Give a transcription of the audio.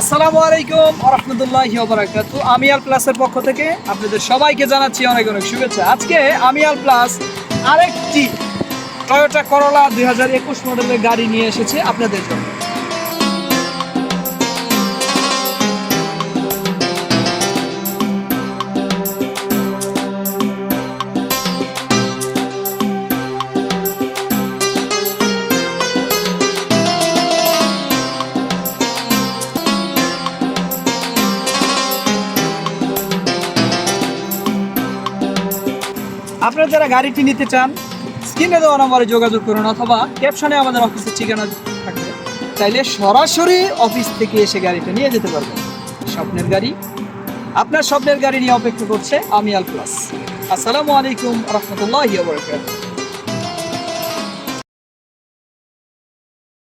আসসালামু আলাইকুম রহমতুল্লাহ বারাকাত আমি আল প্লাসের পক্ষ থেকে আপনাদের সবাইকে জানাচ্ছি অনেক অনেক শুভেচ্ছা। আজকে আমি আল প্লাস আরেকটি টয়োটা করলা দুই হাজার একুশ মডেলের গাড়ি নিয়ে এসেছে আপনাদের জন্য। আপনারা যারা গাড়িটি নিতে চান, স্ক্রিনে দেওয়া নম্বরে যোগাযোগ করুন অথবা ক্যাপশনে আমাদের অফিসের ঠিকানা থাকবে। চাইলে সরাসরি অফিস থেকে এসে গাড়িটা নিয়ে যেতে পারবেন। স্বপ্নের গাড়ি, আপনার স্বপ্নের গাড়ি নিয়ে অপেক্ষা করছে আমি আল প্লাস আসসালামু আলাইকুম, রহমতুল্লাহ বরকাত